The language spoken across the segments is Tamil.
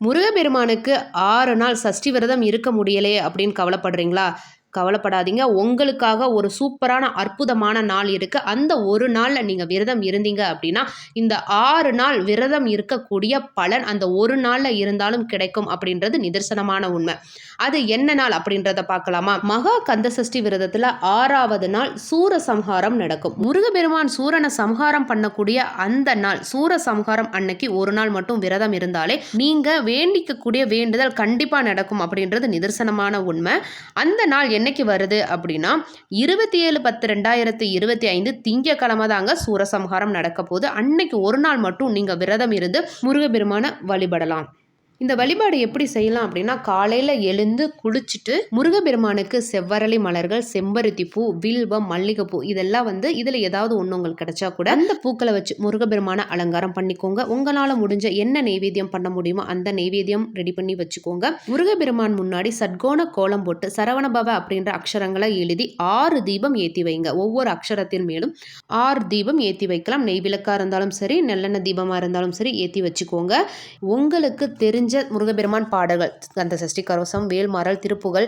முருகப்பெருமானுக்கு ஆறு நாள் சஷ்டி விரதம் இருக்க முடியலையே அப்படின்னு கவலைப்படுறீங்களா? கவலைப்படாதீங்க. உங்களுக்காக ஒரு சூப்பரான அற்புதமான நாள் இருக்குது அந்த ஒரு நாளில் நீங்கள் விரதம் இருந்தீங்க அப்படின்னா இந்த ஆறு நாள் விரதம் இருக்கக்கூடிய பலன் அந்த ஒரு நாளில் இருந்தாலும் கிடைக்கும் அப்படின்றது நிதர்சனமான உண்மை. அது என்ன நாள் அப்படின்றத பார்க்கலாமா? மகா கந்த சஷ்டி விரதத்தில் ஆறாவது நாள் சூர சம்ஹாரம் நடக்கும். முருகபெருமான் சூரனை சம்ஹாரம் பண்ணக்கூடிய அந்த நாள் சூர சம்ஹாரம் அன்னைக்கு ஒரு நாள் மட்டும் விரதம் இருந்தாலே நீங்கள் வேண்டிக்கக்கூடிய வேண்டுதல் கண்டிப்பாக நடக்கும் அப்படின்றது நிதர்சனமான உண்மை. அந்த நாள் என்னைக்கு வருது அப்படின்னா இருபத்தி ஏழு பத்து ரெண்டாயிரத்தி இருபத்தி ஐந்து திங்கக்கிழமை தாங்க சூரசம்ஹாரம் நடக்க போகுது. அன்னைக்கு ஒரு நாள் மட்டும் நீங்கள் விரதம் இருந்து முருகபெருமான வழிபடலாம். இந்த வழிபாடு எப்படி செய்யலாம் அப்படின்னா காலையில் எழுந்து குளிச்சுட்டு முருகப்பெருமானுக்கு செவ்வரளி மலர்கள் செம்பருத்தி பூ வில்வம் மல்லிகைப்பூ இதெல்லாம் வந்து இதில் ஏதாவது ஒன்று உங்களுக்கு கிடைச்சா கூட அந்த பூக்களை வச்சு முருகப்பெருமானை அலங்காரம் பண்ணிக்கோங்க. உங்களால் முடிஞ்ச என்ன நெய்வேத்தியம் பண்ண முடியுமோ அந்த நெய்வேத்தியம் ரெடி பண்ணி வச்சுக்கோங்க. முருகப்பெருமான் முன்னாடி சட்கோண கோலம் போட்டு சரவணபவ அப்படின்ற அக்ஷரங்களை எழுதி ஆறு தீபம் ஏற்றி வைங்க. ஒவ்வொரு அக்ஷரத்தின் மேலும் ஆறு தீபம் ஏற்றி வைக்கலாம். நெய் விளக்காக இருந்தாலும் சரி நல்லெண்ணெய் தீபமாக இருந்தாலும் சரி ஏற்றி வச்சுக்கோங்க. உங்களுக்கு தெரிஞ்ச தெரிஞ்ச முருகப்பெருமான் பாடல்கள் கந்த சஷ்டி கரோசம் வேல்மாறல் திருப்புகழ்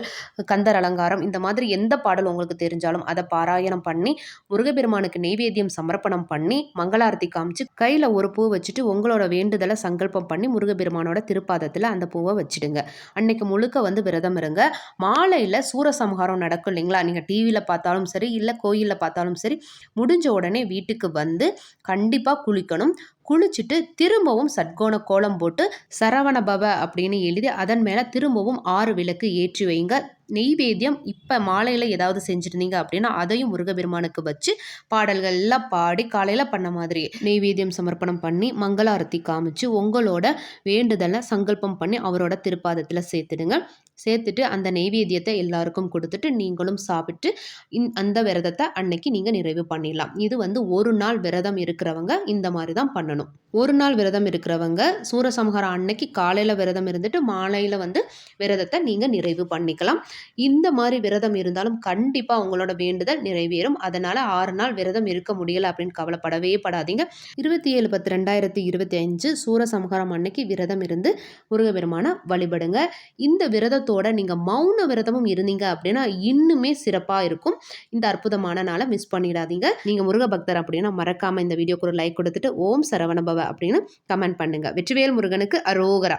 கந்தர் அலங்காரம் இந்த மாதிரி எந்த பாடல் உங்களுக்கு தெரிஞ்சாலும் அதை பாராயணம் பண்ணி முருகப்பெருமானுக்கு நெய்வேத்தியம் சமர்ப்பணம் பண்ணி மங்களாரத்தி காமிச்சு கையில் ஒரு பூ வச்சுட்டு உங்களோட வேண்டுதலை சங்கல்பம் பண்ணி முருகப்பெருமானோட திருப்பாதத்தில் அந்த பூவை வச்சுடுங்க. அன்னைக்கு முழுக்க வந்து விரதம் இருங்க. மாலையில் சூரசம்ஹாரம் நடக்கும் இல்லைங்களா? நீங்கள் டிவியில் பார்த்தாலும் சரி இல்லை கோயிலில் பார்த்தாலும் சரி முடிஞ்ச உடனே வீட்டுக்கு வந்து கண்டிப்பாக குளிக்கணும். குளிச்சுட்டு திரும்பவும் சட்கோண கோலம் போட்டு சரவண பவ அப்படின்னு எழுதி அதன் மேலே திரும்பவும் ஆறு விளக்கு ஏற்றி வைங்க. நெய்வேத்தியம் இப்போ மாலையில் ஏதாவது செஞ்சுருந்தீங்க அப்படின்னா அதையும் முருகபெருமானுக்கு வச்சு பாடல்கள் எல்லாம் பாடி காலையில் பண்ண மாதிரி நெய்வேத்தியம் சமர்ப்பணம் பண்ணி மங்களாரத்தி காமிச்சு உங்களோட வேண்டுதலை சங்கல்பம் பண்ணி அவரோட திருப்பாதத்தில் சேர்த்துடுங்க. சேர்த்துட்டு அந்த நெய்வேத்தியத்தை எல்லாருக்கும் கொடுத்துட்டு நீங்களும் சாப்பிட்டு இந் அந்த விரதத்தை அன்னைக்கு நீங்கள் நிறைவு பண்ணிடலாம். இது வந்து ஒரு நாள் விரதம் இருக்கிறவங்க இந்த மாதிரி தான் பண்ணணும். ஒரு நாள் விரதம் இருக்கிறவங்க சூரசம்ஹாரம் அன்னைக்கு காலையில் விரதம் இருந்துட்டு மாலையில் வந்து விரதத்தை நீங்கள் நிறைவு பண்ணிக்கலாம். இந்த மாதிரி விரதம் இருந்தாலும் கண்டிப்பாக உங்களோட வேண்டுதல் நிறைவேறும். அதனால் ஆறு நாள் விரதம் இருக்க முடியலை அப்படின்னு கவலைப்படவே படாதீங்க. இருபத்தி ஏழு பத்து ரெண்டாயிரத்தி இருபத்தி அஞ்சு சூரசம்ஹாரம் அன்னைக்கு விரதம் இருந்து முருகபெருமான வழிபடுங்க. இந்த விரதத்தோட நீங்கள் மௌன விரதமும் இருந்தீங்க அப்படின்னா இன்னுமே சிறப்பாக இருக்கும். இந்த அற்புதமான நாளை மிஸ் பண்ணிடாதீங்க. நீங்கள் முருக பக்தர் அப்படின்னா மறக்காமல் இந்த வீடியோக்கு ஒரு லைக் கொடுத்துட்டு ஓம் சரவணபவ அப்படின்னு கமெண்ட் பண்ணுங்கள் வெற்றிவேல் முருகனுக்கு அரோகரா.